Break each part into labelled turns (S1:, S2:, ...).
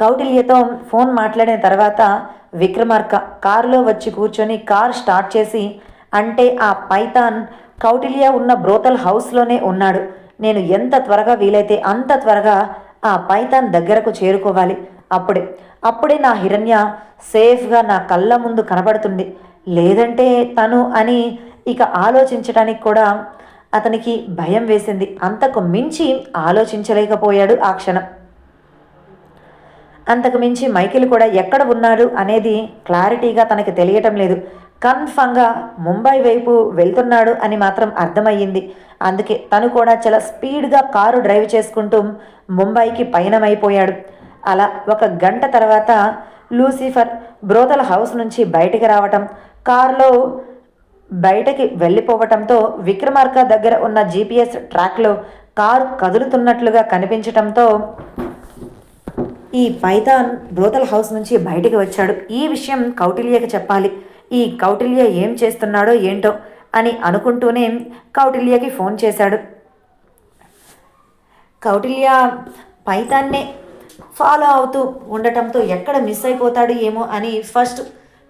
S1: కౌటిల్యతో phone మాట్లాడిన తర్వాత విక్రమార్క కారులో వచ్చి కూర్చొని కార్ స్టార్ట్ చేసి అంటే ఆ పైతాన్ కౌటిల్య ఉన్న బ్రోతల్ హౌస్లోనే ఉన్నాడు. నేను ఎంత త్వరగా వీలైతే అంత త్వరగా ఆ పైతాన్ దగ్గరకు చేరుకోవాలి. అప్పుడే అప్పుడే నా హిరణ్య సేఫ్గా నా కళ్ళ ముందు కనబడుతుంది. లేదంటే తను అని ఇక ఆలోచించడానికి కూడా అతనికి భయం వేసింది. అంతకు మించి ఆలోచించలేకపోయాడు ఆ క్షణం. అంతకుమించి మైకిల్ కూడా ఎక్కడ ఉన్నాడు అనేది క్లారిటీగా తనకి తెలియటం లేదు. కన్ఫర్మ్గా ముంబై వైపు వెళ్తున్నాడు అని మాత్రం అర్థమయ్యింది. అందుకే తను కూడా చాలా స్పీడ్గా కారు డ్రైవ్ చేసుకుంటూ ముంబైకి పయనమైపోయాడు. అలా ఒక గంట తర్వాత లూసిఫర్ బ్రోతల హౌస్ నుంచి బయటికి రావటం కారులో బయటకి వెళ్ళిపోవటంతో విక్రమార్క దగ్గర ఉన్న జీపీఎస్ ట్రాక్లో కారు కదులుతున్నట్లుగా కనిపించటంతో ఈ పైథాన్ బ్రోతల్ హౌస్ నుంచి బయటికి వచ్చాడు. ఈ విషయం కౌటిల్యకి చెప్పాలి. ఈ కౌటిల్య ఏం చేస్తున్నాడో ఏంటో అని అనుకుంటూనే కౌటిల్యకి ఫోన్ చేశాడు. కౌటిల్య పైతాన్నే ఫాలో అవుతూ ఉండటంతో ఎక్కడ మిస్ అయిపోతాడు ఏమో అని ఫస్ట్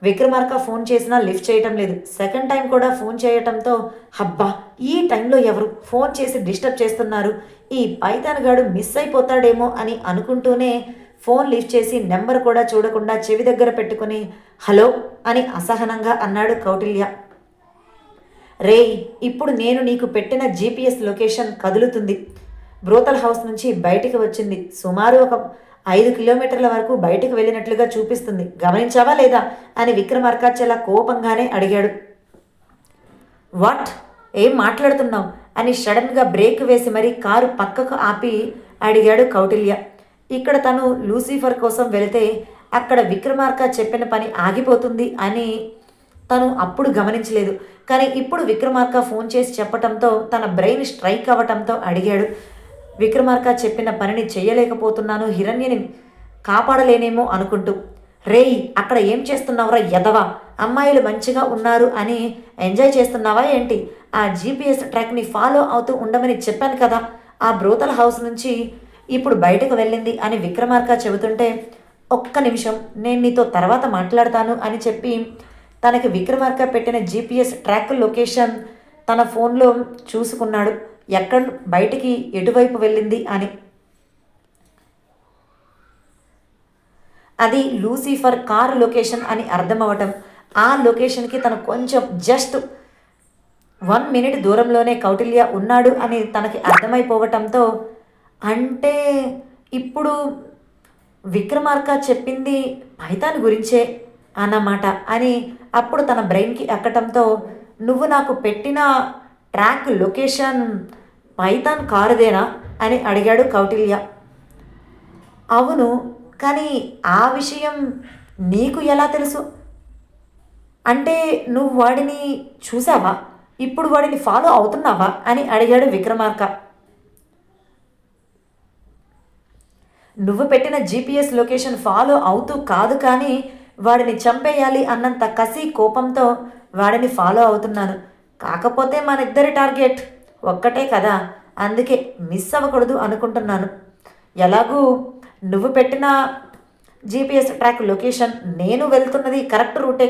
S1: విక్రమార్క ఫోన్ చేసినా లిఫ్ట్ చేయటం లేదు. సెకండ్ టైం కూడా ఫోన్ చేయటంతో హబ్బా ఈ టైంలో ఎవరు ఫోన్ చేసి డిస్టర్బ్ చేస్తున్నారు? ఈ పైతాన్ గాడు మిస్ అయిపోతాడేమో అని అనుకుంటూనే ఫోన్ లిఫ్ట్ చేసి నెంబర్ కూడా చూడకుండా చెవి దగ్గర పెట్టుకుని హలో అని అసహనంగా అన్నాడు కౌటిల్య. రేయ్ ఇప్పుడు నేను నీకు పెట్టిన జీపీఎస్ లొకేషన్ కదులుతుంది. బ్రోతల్ హౌస్ నుంచి బయటికి వచ్చింది. సుమారు ఒక ఐదు కిలోమీటర్ల వరకు బయటకు వెళ్ళినట్లుగా చూపిస్తుంది. గమనించావా లేదా? అని విక్రమార్కాచల కోపంగానే అడిగాడు. వాట్? ఏం మాట్లాడుతున్నావు? అని సడన్గా బ్రేక్ వేసి మరీ కారు పక్కకు ఆపి అడిగాడు కౌటిల్య. ఇక్కడ తను లూసిఫర్ కోసం వెళితే అక్కడ విక్రమార్క చెప్పిన పని ఆగిపోతుంది అని తను అప్పుడు గమనించలేదు. కానీ ఇప్పుడు విక్రమార్క ఫోన్ చేసి చెప్పటంతో తన బ్రెయిన్ స్ట్రైక్ అవ్వటంతో అడిగాడు. విక్రమార్క చెప్పిన పనిని చేయలేకపోతున్నాను హిరణ్యని కాపాడలేనేమో అనుకుంటూ. రేయ్ అక్కడ ఏం చేస్తున్నావురా ఎదవా అమ్మాయిలు మంచిగా ఉన్నారు అని ఎంజాయ్ చేస్తున్నావా ఏంటి? ఆ జీపీఎస్ ట్రాక్ని ఫాలో అవుతూ ఉండమని చెప్పాను కదా. ఆ బ్రోతల్ హౌస్ నుంచి ఇప్పుడు బయటకు వెళ్ళింది అని విక్రమార్క చెబుతుంటే ఒక్క నిమిషం నేను నీతో తర్వాత మాట్లాడతాను అని చెప్పి తనకి విక్రమార్క పెట్టిన జీపీఎస్ ట్రాక్ లొకేషన్ తన ఫోన్లో చూసుకున్నాడు. ఎక్కడ? బయటికి ఎటువైపు వెళ్ళింది? అని. అది లూసిఫర్ కార్ లొకేషన్ అని అర్థమవటం ఆ లొకేషన్కి తను కొంచెం జస్ట్ వన్ మినిట్ దూరంలోనే కౌటిల్య ఉన్నాడు అని తనకి అర్థమైపోవటంతో అంటే ఇప్పుడు విక్రమార్క చెప్పింది పైతాన్ గురించే అన్నమాట. అని అప్పుడు తన బ్రెయిన్కి ఎక్కటంతో నువ్వు నాకు పెట్టిన ట్రాక్ లొకేషన్ పైతాన్ కారుదేనా? అని అడిగాడు కౌటిల్య. అవును కానీ ఆ విషయం నీకు ఎలా తెలుసు? అంటే నువ్వు వాడిని చూసావా? ఇప్పుడు వాడిని ఫాలో అవుతున్నావా? అని అడిగాడు విక్రమార్క. నువ్వు పెట్టిన జీపీఎస్ లొకేషన్ ఫాలో అవుతూ కాదు కానీ వాడిని చంపేయాలి అన్నంత కసి కోపంతో వాడిని ఫాలో అవుతున్నాను. కాకపోతే మన ఇద్దరి టార్గెట్ ఒక్కటే కదా అందుకే మిస్ అవ్వకూడదు అనుకుంటున్నాను. ఎలాగూ నువ్వు పెట్టిన జీపీఎస్ ట్రాక్ లొకేషన్ నేను వెళ్తున్నది కరెక్ట్ రూటే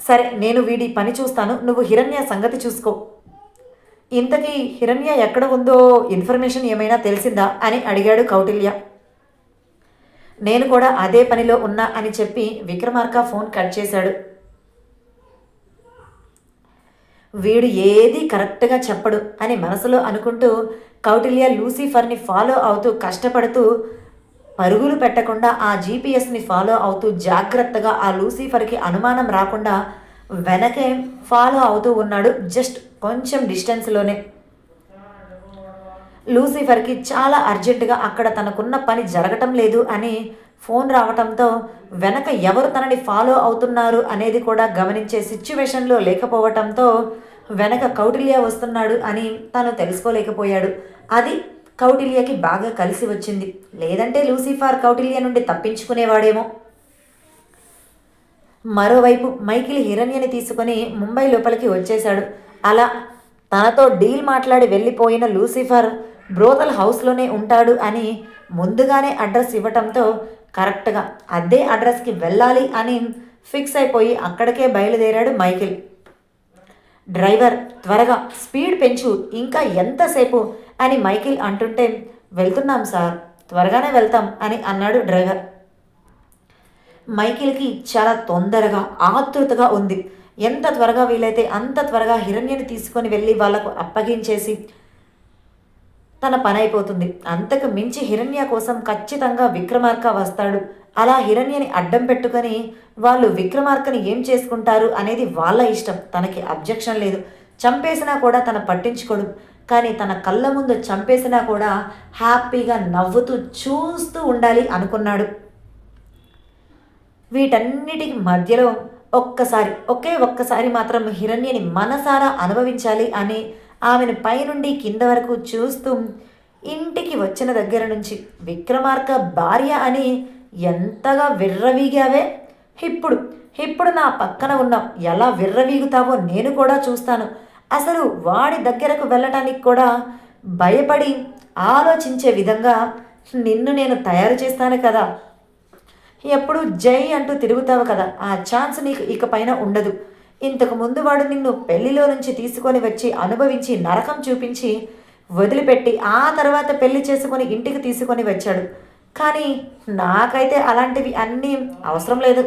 S1: సరే నేను వీడి పని చూస్తాను నువ్వు హిరణ్య సంగతి చూసుకో. ఇంతకీ హిరణ్య ఎక్కడ ఉందో ఇన్ఫర్మేషన్ ఏమైనా తెలిసిందా అని అడిగాడు కౌటిల్య. నేను కూడా అదే పనిలో ఉన్నా అని చెప్పి విక్రమార్క ఫోన్ కట్ చేశాడు. వీడు ఏది కరెక్ట్గా చెప్పడు అని మనసులో అనుకుంటూ కౌటిల్య లూసిఫర్ని ఫాలో అవుతూ కష్టపడుతూ పరుగులు పెట్టకుండా ఆ జీపీఎస్ని ఫాలో అవుతూ జాగ్రత్తగా ఆ లూసిఫర్కి అనుమానం రాకుండా వెనకే ఫాలో అవుతూ ఉన్నాడు. జస్ట్ కొంచెం డిస్టెన్స్లోనే లూసిఫర్కి చాలా అర్జెంటుగా అక్కడ తనకున్న పని జరగటం లేదు అని ఫోన్ రావటంతో వెనక ఎవరు తనని ఫాలో అవుతున్నారు అనేది కూడా గమనించే సిచ్యువేషన్లో లేకపోవటంతో వెనక కౌటిల్య వస్తున్నాడు అని తను తెలుసుకోలేకపోయాడు. అది కౌటిల్యకి బాగా కలిసి వచ్చింది. లేదంటే లూసిఫర్ కౌటిల్య నుండి తప్పించుకునేవాడేమో. మరోవైపు మైకిల్ హిరణ్యని తీసుకుని ముంబై లోపలికి వచ్చేశాడు. అలా తనతో డీల్ మాట్లాడి వెళ్ళిపోయిన లూసిఫర్ బ్రోతల్ హౌస్లోనే ఉంటాడు అని ముందుగానే అడ్రస్ ఇవ్వటంతో కరెక్ట్గా అదే అడ్రస్కి వెళ్ళాలి అని ఫిక్స్ అయిపోయి అక్కడికే బయలుదేరాడు మైకిల్. డ్రైవర్ త్వరగా స్పీడ్ పెంచు ఇంకా ఎంతసేపు అని మైకిల్ అంటుంటే వెళ్తున్నాం సార్ త్వరగానే వెళ్తాం అని అన్నాడు డ్రైవర్. మైకిల్కి చాలా తొందరగా ఆతృతగా ఉంది. ఎంత త్వరగా వీలైతే అంత త్వరగా హిరణ్యని తీసుకొని వెళ్ళి వాళ్ళకు అప్పగించేసి తన పని అయిపోతుంది. అంతకు మించి హిరణ్య కోసం ఖచ్చితంగా విక్రమార్క వస్తాడు. అలా హిరణ్యని అడ్డం పెట్టుకొని వాళ్ళు విక్రమార్కని ఏం చేసుకుంటారు అనేది వాళ్ళ ఇష్టం. తనకి అబ్జెక్షన్ లేదు. చంపేసినా కూడా తన పట్టించుకోడు. కానీ తన కళ్ళ ముందు చంపేసినా కూడా హ్యాపీగా నవ్వుతూ చూస్తూ ఉండాలి అనుకున్నాడు. వీటన్నిటికి మధ్యలో ఒక్కసారి ఒకే ఒక్కసారి మాత్రం హిరణ్యని మనసారా అనుభవించాలి అని ఆమెను పైనుండి కింద వరకు చూస్తూ ఇంటికి వచ్చిన దగ్గర నుంచి విక్రమార్క భార్య అని ఎంతగా విర్రవీగావే? ఇప్పుడు ఇప్పుడు నా పక్కన ఉన్నావు ఎలా విర్రవీగుతావో నేను కూడా చూస్తాను. అసలు వాడి దగ్గరకు వెళ్ళటానికి కూడా భయపడి ఆలోచించే విధంగా నిన్ను నేను తయారు చేస్తాను కదా. ఎప్పుడు జై అంటూ తిరుగుతావు కదా ఆ ఛాన్స్ నీకు ఇకపైన ఉండదు. ఇంతకు ముందు వాడు నిన్ను పెళ్ళిలో నుంచి తీసుకొని వచ్చి అనుభవించి నరకం చూపించి వదిలిపెట్టి ఆ తర్వాత పెళ్ళి చేసుకొని ఇంటికి తీసుకొని వచ్చాడు. కానీ నాకైతే అలాంటివి అన్నీ అవసరం లేదు.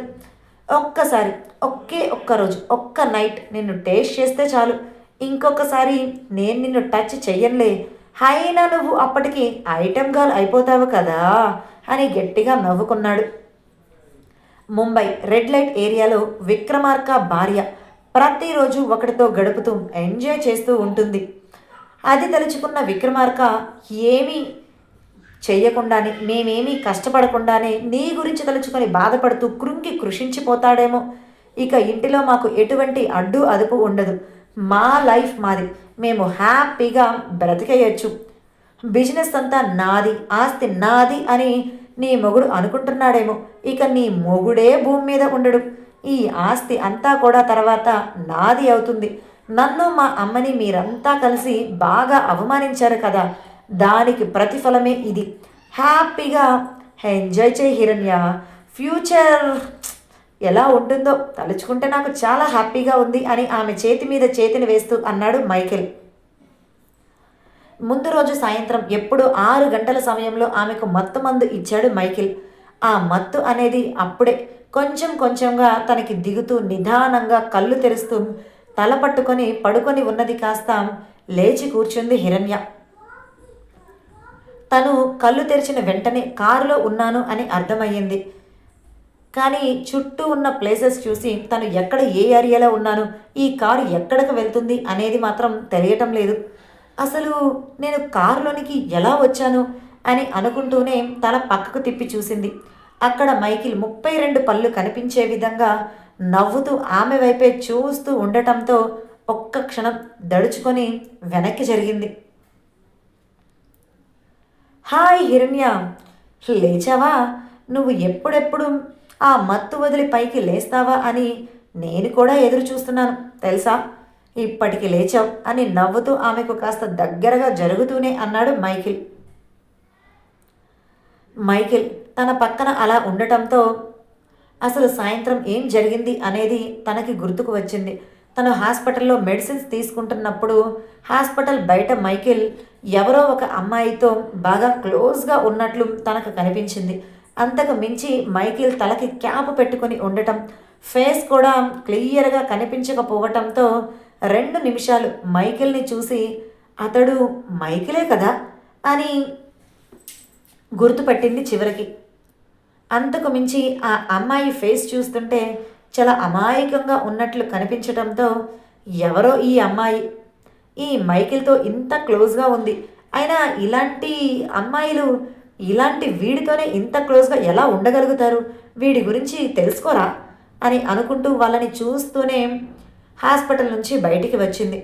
S1: ఒక్కసారి ఒకే ఒక్క రోజు ఒక్క నైట్ నిన్ను టేస్ట్ చేస్తే చాలు. ఇంకొకసారి నేను నిన్ను టచ్ చెయ్యనులే. అయినా నువ్వు అప్పటికి ఐటెం గర్ల్ అయిపోతావు కదా అని గట్టిగా నవ్వుకున్నాడు. ముంబై రెడ్ లైట్ ఏరియాలో విక్రమార్క భార్య ప్రతిరోజు ఒకటితో గడుపుతూ ఎంజాయ్ చేస్తూ ఉంటుంది. అది తలుచుకున్న విక్రమార్క ఏమీ చెయ్యకుండానే మేమేమీ కష్టపడకుండానే నీ గురించి తలుచుకొని బాధపడుతూ కృంగి కృషించిపోతాడేమో. ఇక ఇంటిలో మాకు ఎటువంటి అడ్డు అదుపు ఉండదు. మా లైఫ్ మాది. మేము హ్యాపీగా బ్రతికేయచ్చు. బిజినెస్ అంతా నాది ఆస్తి నాది అని నీ మొగుడు అనుకుంటున్నాడేమో. ఇక నీ మొగుడే భూమి మీద ఉండడు. ఈ ఆస్తి అంతా కూడా తర్వాత నాది అవుతుంది. నన్ను మా అమ్మని మీరంతా కలిసి బాగా అవమానించారు కదా. దానికి ప్రతిఫలమే ఇది. హ్యాపీగా ఎంజాయ్ చేయి హిరణ్య. ఫ్యూచర్ ఎలా ఉంటుందో తలుచుకుంటే నాకు చాలా హ్యాపీగా ఉంది అని ఆమె చేతి మీద చేతిని వేస్తూ అన్నాడు మైకేల్ ముందు రోజు సాయంత్రం ఎప్పుడు ఆరు గంటల సమయంలో ఆమెకు మత్తు మందు ఇచ్చాడు మైకిల్. ఆ మత్తు అనేది అప్పుడే కొంచెం కొంచెంగా తనకి దిగుతూ నిదానంగా కళ్ళు తెరుస్తూ తల పట్టుకొని పడుకొని ఉన్నది కాస్త లేచి కూర్చుంది హిరణ్య. తను కళ్ళు తెరిచిన వెంటనే కారులో ఉన్నాను అని అర్థమయ్యింది. కానీ చుట్టూ ఉన్న ప్లేసెస్ చూసి తను ఎక్కడ ఏ ఏరియాలో ఉన్నాను ఈ కారు ఎక్కడికి వెళ్తుంది అనేది మాత్రం తెలియటం లేదు. అసలు నేను కారులోనికి ఎలా వచ్చాను అని అనుకుంటూనే తల పక్కకు తిప్పి చూసింది. అక్కడ మైకిల్ ముప్పై రెండు పళ్ళు కనిపించే విధంగా నవ్వుతూ ఆమె వైపే చూస్తూ ఉండటంతో ఒక్క క్షణం దడుచుకొని వెనక్కి జరిగింది. హాయ్ హిరణ్య లేచావా? నువ్వు ఎప్పుడెప్పుడు ఆ మత్తు వదిలి పైకి లేస్తావా అని నేను కూడా ఎదురు చూస్తున్నాను తెలుసా? ఇప్పటికి లేచావు అని నవ్వుతూ ఆమెకు కాస్త దగ్గరగా జరుగుతూనే అన్నాడు మైకిల్ మైకిల్ తన పక్కన అలా ఉండటంతో అసలు సాయంత్రం ఏం జరిగింది అనేది తనకి గుర్తుకు వచ్చింది. తను హాస్పిటల్లో మెడిసిన్స్ తీసుకుంటున్నప్పుడు హాస్పిటల్ బయట మైకిల్ ఎవరో ఒక అమ్మాయితో బాగా క్లోజ్గా ఉన్నట్లు తనకు కనిపించింది. అంతకు మించి మైకిల్ తలకి క్యాప్ పెట్టుకొని ఉండటం ఫేస్ కూడా క్లియర్గా కనిపించకపోవటంతో రెండు నిమిషాలు మైకిల్ని చూసి అతడు మైకిలే కదా? అని గుర్తుపట్టింది చివరికి. అంతకు మించి ఆ అమ్మాయి ఫేస్ చూస్తుంటే చాలా అమాయకంగా ఉన్నట్లు కనిపించడంతో ఎవరో ఈ అమ్మాయి? ఈ మైకిల్తో ఇంత క్లోజ్గా ఉంది. అయినా ఇలాంటి అమ్మాయిలు ఇలాంటి వీడితోనే ఇంత క్లోజ్గా ఎలా ఉండగలుగుతారు? వీడి గురించి తెలుసుకోరా? అని అనుకుంటూ వాళ్ళని చూస్తూనే హాస్పిటల్ నుంచి బయటికి వచ్చింది.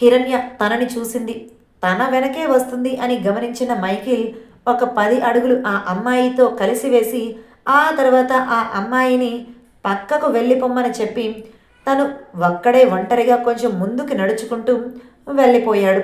S1: హిరణ్య తనని చూసింది. తన వెనకే వస్తుంది అని గమనించిన మైకిల్ ఒక పది అడుగులు ఆ అమ్మాయితో కలిసి వేసి ఆ తర్వాత ఆ అమ్మాయిని పక్కకు వెళ్ళిపోమ్మని చెప్పి తను ఒక్కడే ఒంటరిగా కొంచెం ముందుకు నడుచుకుంటూ వెళ్ళిపోయాడు.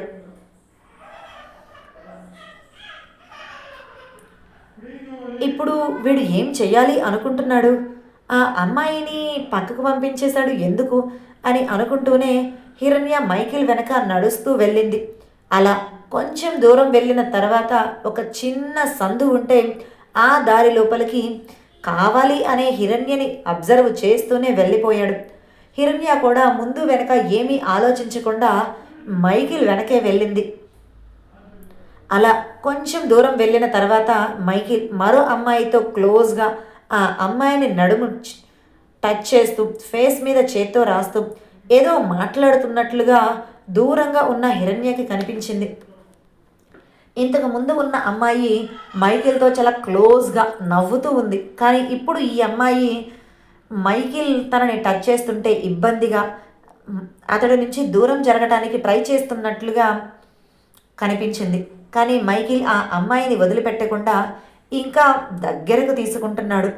S1: ఇప్పుడు వీడు ఏం చెయ్యాలి అనుకుంటున్నాడు? ఆ అమ్మాయిని పక్కకు పంపించేశాడు ఎందుకు? అని అనుకుంటూనే హిరణ్య మైకిల్ వెనక నడుస్తూ వెళ్ళింది. అలా కొంచెం దూరం వెళ్ళిన తర్వాత ఒక చిన్న సందు ఉంటే ఆ దారి లోపలికి కావాలి అనే హిరణ్యని అబ్జర్వ్ చేస్తూనే వెళ్ళిపోయాడు. హిరణ్య కూడా ముందు వెనక ఏమీ ఆలోచించకుండా మైకిల్ వెనకే వెళ్ళింది. అలా కొంచెం దూరం వెళ్ళిన తర్వాత మైకిల్ మరో అమ్మాయితో క్లోజ్గా ఆ అమ్మాయిని నడుము టచ్ చేస్తూ ఫేస్ మీద చేత్తో రాస్తూ ఏదో మాట్లాడుతున్నట్లుగా దూరంగా ఉన్న హిరణ్యకి కనిపించింది. ఇంతకు ముందు ఉన్న అమ్మాయి మైకిల్తో చాలా క్లోజ్గా నవ్వుతూ ఉంది. కానీ ఇప్పుడు ఈ అమ్మాయి మైకిల్ తనని టచ్ చేస్తుంటే ఇబ్బందిగా అతడి నుంచి దూరం జరగటానికి ట్రై చేస్తున్నట్లుగా కనిపించింది. కానీ మైకిల్ ఆ అమ్మాయిని వదిలిపెట్టకుండా ఇంకా దగ్గరకు తీసుకుంటున్నాడు.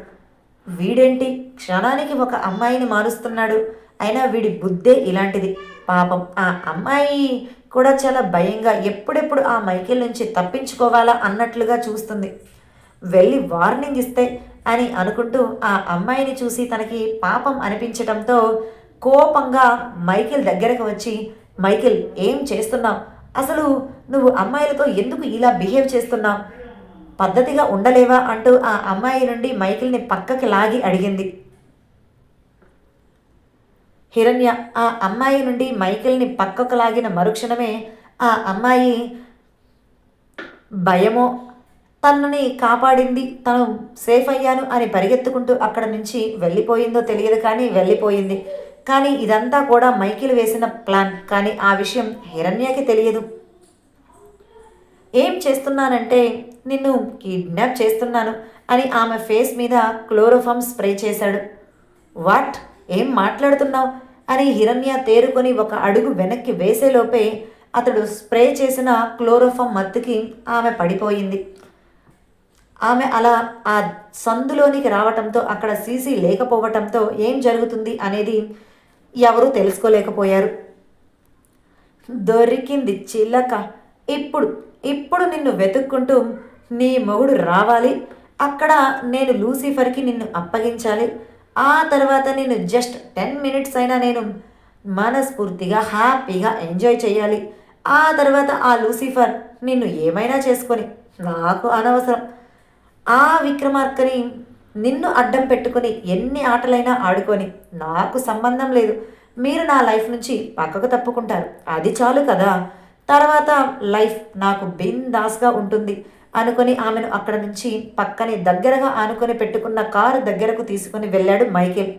S1: వీడేంటి? క్షణానికి ఒక అమ్మాయిని మారుస్తున్నాడు. అయినా వీడి బుద్ధే ఇలాంటిది. పాపం ఆ అమ్మాయి కూడా చాలా భయంగా ఎప్పుడెప్పుడు ఆ మైకిల్ నుంచి తప్పించుకోవాలా అన్నట్లుగా చూస్తుంది. వెళ్ళి వార్నింగ్ ఇస్తే అని అనుకుంటూ ఆ అమ్మాయిని చూసి తనకి పాపం అనిపించటంతో కోపంగా మైకిల్ దగ్గరకు వచ్చి మైకిల్ ఏం చేస్తున్నావు? అసలు నువ్వు అమ్మాయిలతో ఎందుకు ఇలా బిహేవ్ చేస్తున్నావు? పద్ధతిగా ఉండలేవా అంటూ ఆ అమ్మాయి నుండి మైకిల్ని పక్కకి లాగి అడిగింది. హిరణ్య ఆ అమ్మాయి నుండి మైకిల్ని పక్కకు లాగిన మరుక్షణమే ఆ అమ్మాయి భయమో తనని కాపాడింది తను సేఫ్ అయ్యాను అని పరిగెత్తుకుంటూ అక్కడ నుంచి వెళ్ళిపోయిందో తెలియదు కానీ వెళ్ళిపోయింది. కానీ ఇదంతా కూడా మైకిల్ వేసిన ప్లాన్. కానీ ఆ విషయం హిరణ్యకి తెలియదు. ఏం చేస్తున్నానంటే నిన్ను కిడ్నాప్ చేస్తున్నాను అని ఆమె ఫేస్ మీద క్లోరోఫామ్ స్ప్రే చేశాడు. వాట్? ఏం మాట్లాడుతున్నావు? అని హిరణ్య తేరుకొని ఒక అడుగు వెనక్కి వేసేలోపే అతడు స్ప్రే చేసిన క్లోరోఫామ్ మత్తుకి ఆమె పడిపోయింది. ఆమె అలా ఆ సందులోనికి రావటంతో అక్కడ సీసీ లేకపోవటంతో ఏం జరుగుతుంది అనేది ఎవరూ తెలుసుకోలేకపోయారు. దొరికింది చిల్లక ఇప్పుడు ఇప్పుడు నిన్ను వెతుక్కుంటూ నీ మొగుడు రావాలి. అక్కడ నేను లూసిఫర్కి నిన్ను అప్పగించాలి. ఆ తర్వాత నేను జస్ట్ టెన్ మినిట్స్ అయినా నేను మనస్ఫూర్తిగా హ్యాపీగా ఎంజాయ్ చేయాలి. ఆ తర్వాత ఆ లూసిఫర్ నిన్ను ఏమైనా చేసుకొని నాకు అనవసరం. ఆ విక్రమార్కని నిన్ను అడ్డం పెట్టుకొని ఎన్ని ఆటలైనా ఆడుకొని నాకు సంబంధం లేదు. మీరు నా లైఫ్ నుంచి పక్కకు తప్పుకుంటారు. అది చాలు కదా. తర్వాత లైఫ్ నాకు బిందాస్గా ఉంటుంది అనుకొని ఆమెను అక్కడ నుంచి పక్కనే దగ్గరగా ఆనుకొని పెట్టుకున్న కారు దగ్గరకు తీసుకుని వెళ్ళాడు మైకేల్.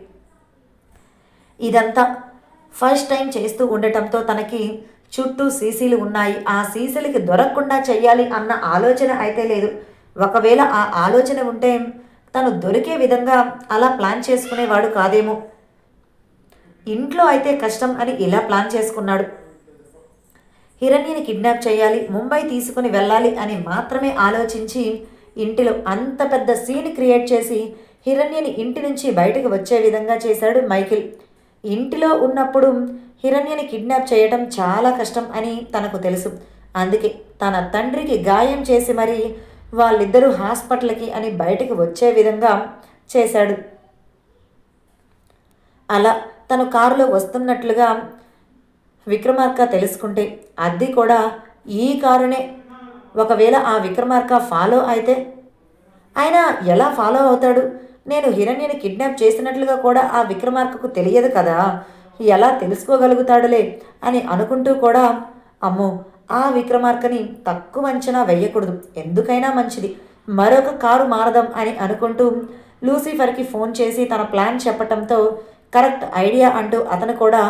S1: ఇదంతా ఫస్ట్ టైం చేస్తూ ఉండటంతో తనకి చుట్టూ సీసీలు ఉన్నాయి. ఆ సీసీలకి దొరకకుండా చెయ్యాలి అన్న ఆలోచన అయితే లేదు. ఒకవేళ ఆ ఆలోచన ఉంటే తను దొరికే విధంగా అలా ప్లాన్ చేసుకునేవాడు కాదేమో. ఇంట్లో అయితే కష్టం అని ఇలా ప్లాన్ చేసుకున్నాడు. హిరణ్యని కిడ్నాప్ చేయాలి ముంబై తీసుకుని వెళ్ళాలి అని మాత్రమే ఆలోచించి ఇంటిలో అంత పెద్ద సీన్ క్రియేట్ చేసి హిరణ్యని ఇంటి నుంచి బయటకు వచ్చే విధంగా చేశాడు మైకిల్. ఇంటిలో ఉన్నప్పుడు హిరణ్యని కిడ్నాప్ చేయడం చాలా కష్టం అని తనకు తెలుసు. అందుకే తన తండ్రికి గాయం చేసి మరి వాళ్ళిద్దరూ హాస్పిటల్కి అని బయటకు వచ్చే విధంగా చేశాడు. అలా తను కారులో వస్తున్నట్లుగా విక్రమార్క తెలుసుకుంటే అది కూడా ఈ కారునే. ఒకవేళ ఆ విక్రమార్క ఫాలో అయితే? ఆయన ఎలా ఫాలో అవుతాడు? నేను హిరణ్యని కిడ్నాప్ చేసినట్లుగా కూడా ఆ విక్రమార్కకు తెలియదు కదా. ఎలా తెలుసుకోగలుగుతాడులే అని అనుకుంటూ కూడా అమ్మో ఆ విక్రమార్కని తక్కువ అంచనా వేయకూడదు. ఎందుకైనా మంచిది. మరొక కారు మారదాం అని అనుకుంటూ లూసిఫర్కి ఫోన్ చేసి తన ప్లాన్ చెప్పటంతో కరెక్ట్ ఐడియా అంటూ అతను కూడా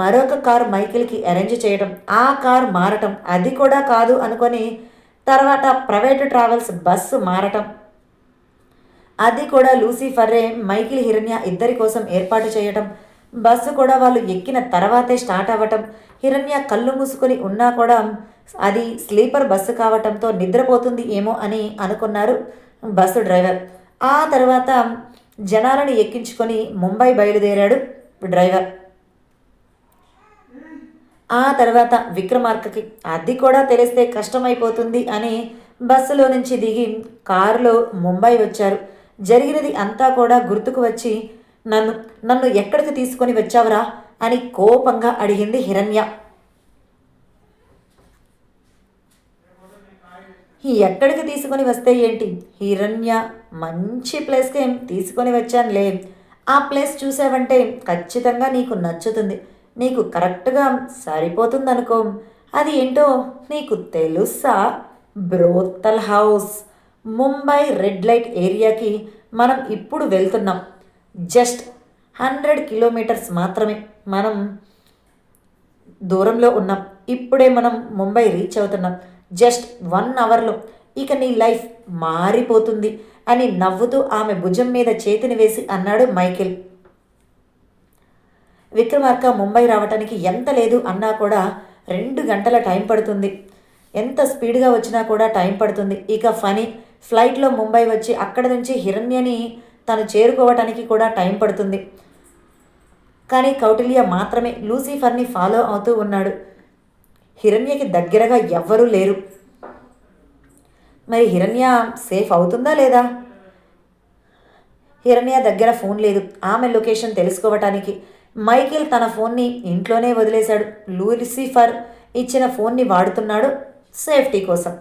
S1: మరొక కారు మైకిల్కి అరేంజ్ చేయడం ఆ కారు మారటం అది కూడా కాదు అనుకొని తర్వాత ప్రైవేట్ ట్రావెల్స్ బస్సు మారటం. అది కూడా లూసిఫర్రే మైకిల్ హిరణ్య ఇద్దరి కోసం ఏర్పాటు చేయటం. బస్సు కూడా వాళ్ళు ఎక్కిన తర్వాతే స్టార్ట్ అవ్వటం. హిరణ్య కళ్ళు మూసుకొని ఉన్నా కూడా అది స్లీపర్ బస్సు కావటంతో నిద్రపోతుంది ఏమో అని అనుకున్నారు బస్సు డ్రైవర్. ఆ తర్వాత జనాలను ఎక్కించుకొని ముంబై బయలుదేరాడు డ్రైవర్. ఆ తర్వాత విక్రమార్కకి అది కూడా తెలిస్తే కష్టమైపోతుంది అని బస్సులో నుంచి దిగి కారులో ముంబై వచ్చారు. జరిగినది అంతా కూడా గుర్తుకు వచ్చి నన్ను నన్ను ఎక్కడికి తీసుకొని వచ్చావురా? అని కోపంగా అడిగింది హిరణ్య. ఎక్కడికి తీసుకొని వస్తే ఏంటి? హిరణ్య మంచి ప్లేస్కి తీసుకొని వచ్చానులే. ఆ ప్లేస్ చూసావంటే ఖచ్చితంగా నీకు నచ్చుతుంది. నీకు కరెక్ట్గా సరిపోతుంది అనుకో అది ఏంటో నీకు తెలుసా? Brothel house. Mumbai red light ఏరియాకి మనం ఇప్పుడు వెళ్తున్నాం. జస్ట్ హండ్రెడ్ కిలోమీటర్స్ మాత్రమే మనం దూరంలో ఉన్నాం. ఇప్పుడే మనం ముంబై రీచ్ అవుతున్నాం. జస్ట్ వన్ అవర్లో. ఇక నీ లైఫ్ మారిపోతుంది. అని నవ్వుతూ ఆమె భుజం మీద చేతిని వేసి అన్నాడు మైకేల్ విక్రమార్క ముంబై రావటానికి ఎంత లేదు అన్నా కూడా రెండు గంటల టైం పడుతుంది. ఎంత స్పీడ్గా వచ్చినా కూడా టైం పడుతుంది. ఇక ఫనీ ఫ్లైట్లో ముంబై వచ్చి అక్కడ నుంచి హిరణ్యని తను చేరుకోవటానికి కూడా టైం పడుతుంది. కానీ కౌటిల్య మాత్రమే లూసిఫర్ని ఫాలో అవుతూ ఉన్నాడు. హిరణ్యకి దగ్గరగా ఎవ్వరూ లేరు. మరి హిరణ్య సేఫ్ అవుతుందా లేదా? హిరణ్య దగ్గర ఫోన్ లేదు. ఆమె లొకేషన్ తెలుసుకోవటానికి మైకేల్ తన ఫోన్ని ఇంట్లోనే వదిలేశాడు. లూసిఫర్ ఇచ్చిన ఫోన్ని వాడుతున్నాడు సేఫ్టీ కోసం.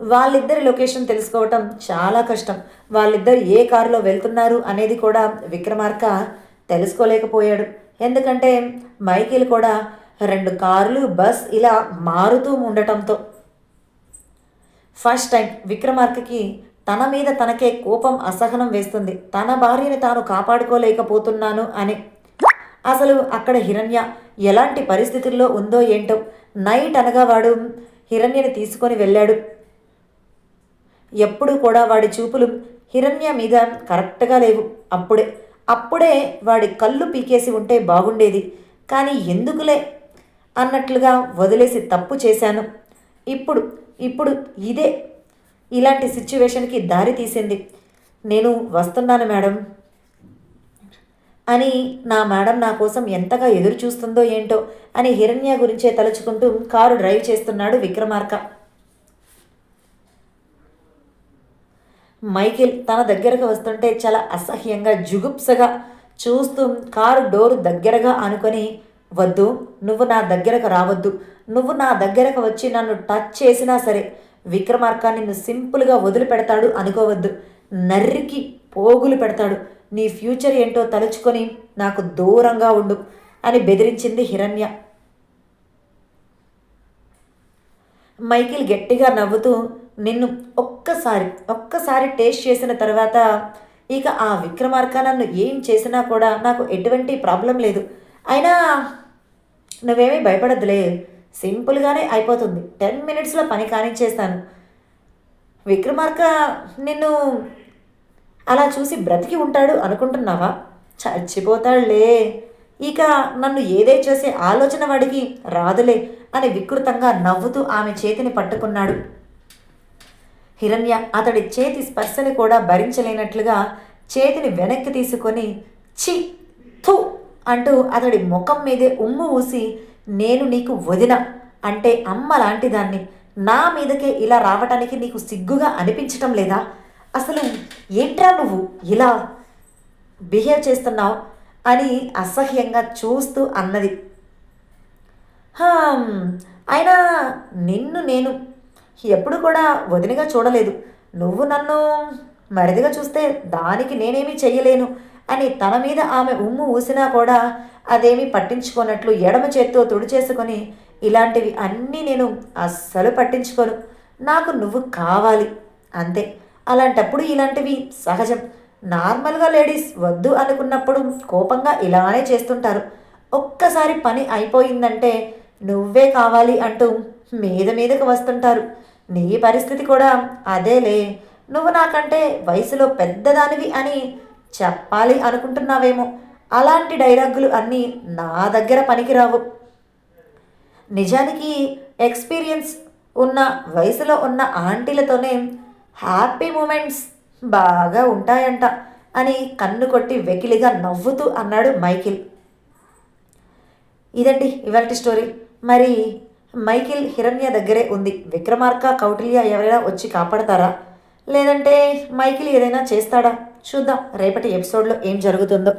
S1: వాళ్ళిద్దరి లొకేషన్ తెలుసుకోవటం చాలా కష్టం. వాళ్ళిద్దరు ఏ కారులో వెళ్తున్నారు అనేది కూడా విక్రమార్క తెలుసుకోలేకపోయాడు. ఎందుకంటే మైకేల్ కూడా రెండు కార్లు బస్ ఇలా మారుతూ ఉండటంతో ఫస్ట్ టైం విక్రమార్కకి తన మీద తనకే కోపం అసహనం వేస్తుంది. తన భార్యని తాను కాపాడుకోలేకపోతున్నాను అని. అసలు అక్కడ హిరణ్య ఎలాంటి పరిస్థితుల్లో ఉందో ఏంటో నైట్ అనగా వాడు హిరణ్యని తీసుకొని వెళ్ళాడు. ఎప్పుడు కూడా వాడి చూపులు హిరణ్య మీద కరెక్ట్గా లేవు. అప్పుడే అప్పుడే వాడి కళ్ళు పీకేసి ఉంటే బాగుండేది. కానీ ఎందుకులే? అన్నట్లుగా వదిలేసి తప్పు చేశాను. ఇప్పుడు ఇప్పుడు ఇదే ఇలాంటి సిచ్యువేషన్కి దారి తీసింది. నేను వస్తున్నాను మేడం. అని నా మేడం నా కోసం ఎంతగా ఎదురు చూస్తుందో ఏంటో అని హిరణ్య గురించే తలుచుకుంటూ కారు డ్రైవ్ చేస్తున్నాడు విక్రమార్క. మైకిల్ తన దగ్గరకు వస్తుంటే చాలా అసహ్యంగా జుగుప్సగా చూస్తూ కారు డోరు దగ్గరగా అనుకొని వద్దు నువ్వు నా దగ్గరకు రావద్దు. నువ్వు నా దగ్గరకు వచ్చి నన్ను టచ్ చేసినా సరే విక్రమార్క నిన్ను సింపుల్గా వదిలిపెడతాడు అనుకోవద్దు. నర్రికి పోగులు పెడతాడు. నీ ఫ్యూచర్ ఏంటో తలుచుకొని నాకు దూరంగా ఉండు అని బెదిరించింది హిరణ్య. మైకిల్ గట్టిగా నవ్వుతూ నిన్ను ఒక్కసారి ఒక్కసారి టేస్ట్ చేసిన తర్వాత ఇక ఆ విక్రమార్క నన్ను ఏం చేసినా కూడా నాకు ఎటువంటి ప్రాబ్లం లేదు. అయినా నువ్వేమీ భయపడద్దులే. సింపుల్గానే అయిపోతుంది. టెన్ మినిట్స్లో పని కానిచ్చేస్తాను. విక్రమార్క నిన్ను అలా చూసి బ్రతికి ఉంటాడు అనుకుంటున్నావా? చచ్చిపోతాడులే ఇక నన్ను ఏదే చేసే ఆలోచన వాడికి రాదులే అని వికృతంగా నవ్వుతూ ఆమె చేతిని పట్టుకున్నాడు. హిరణ్య అతడి చేతి స్పర్శని కూడా భరించలేనట్లుగా చేతిని వెనక్కి తీసుకొని చి థు అంటూ అతడి ముఖం మీదే ఉమ్ము ఊసి నేను నీకు వదిన అంటే అమ్మ లాంటి దాన్ని నా మీదకే ఇలా రావటానికి నీకు సిగ్గుగా అనిపించటం లేదా? అసలు ఏంట్రా నువ్వు ఇలా బిహేవ్ చేస్తున్నావు అని అసహ్యంగా చూస్తూ అన్నది. అయినా నిన్ను నేను ఎప్పుడు కూడా వదినగా చూడలేదు. నువ్వు నన్ను మరిదిగా చూస్తే దానికి నేనేమీ చెయ్యలేను. అని తన మీద ఆమె ఉమ్ము ఊసినా కూడా అదేమీ పట్టించుకోనట్లు ఎడమ చేత్తో తుడిచేసుకొని ఇలాంటివి అన్నీ నేను అస్సలు పట్టించుకోను. నాకు నువ్వు కావాలి. అంతే. అలాంటప్పుడు ఇలాంటివి సహజం. నార్మల్గా లేడీస్ వద్దు అనుకున్నప్పుడు కోపంగా ఇలానే చేస్తుంటారు. ఒక్కసారి పని అయిపోయిందంటే నువ్వే కావాలి అంటూ మీద మీదకు వస్తుంటారు. నీ పరిస్థితి కూడా అదేలే. నువ్వు నాకంటే వయసులో పెద్దదానివి అని చెప్పాలి అనుకుంటున్నావేమో? అలాంటి డైలాగులు అన్నీ నా దగ్గర పనికిరావు. నిజానికి ఎక్స్పీరియన్స్ ఉన్న వయసులో ఉన్న ఆంటీలతోనే హ్యాపీ మూమెంట్స్ బాగా ఉంటాయంట అని కన్ను కొట్టి వెకిలిగా నవ్వుతూ అన్నాడు మైకిల్. ఇదండి ఇవాళ స్టోరీ. మరి మైకిల్ హిరణ్య దగ్గరే ఉంది. విక్రమార్క కౌటిల్య ఎవరైనా వచ్చి కాపాడతారా? లేదంటే మైకిల్ ఏదైనా చేస్తాడా? చూద్దాం. రేపటి ఎపిసోడ్లో ఏం జరుగుతుందో.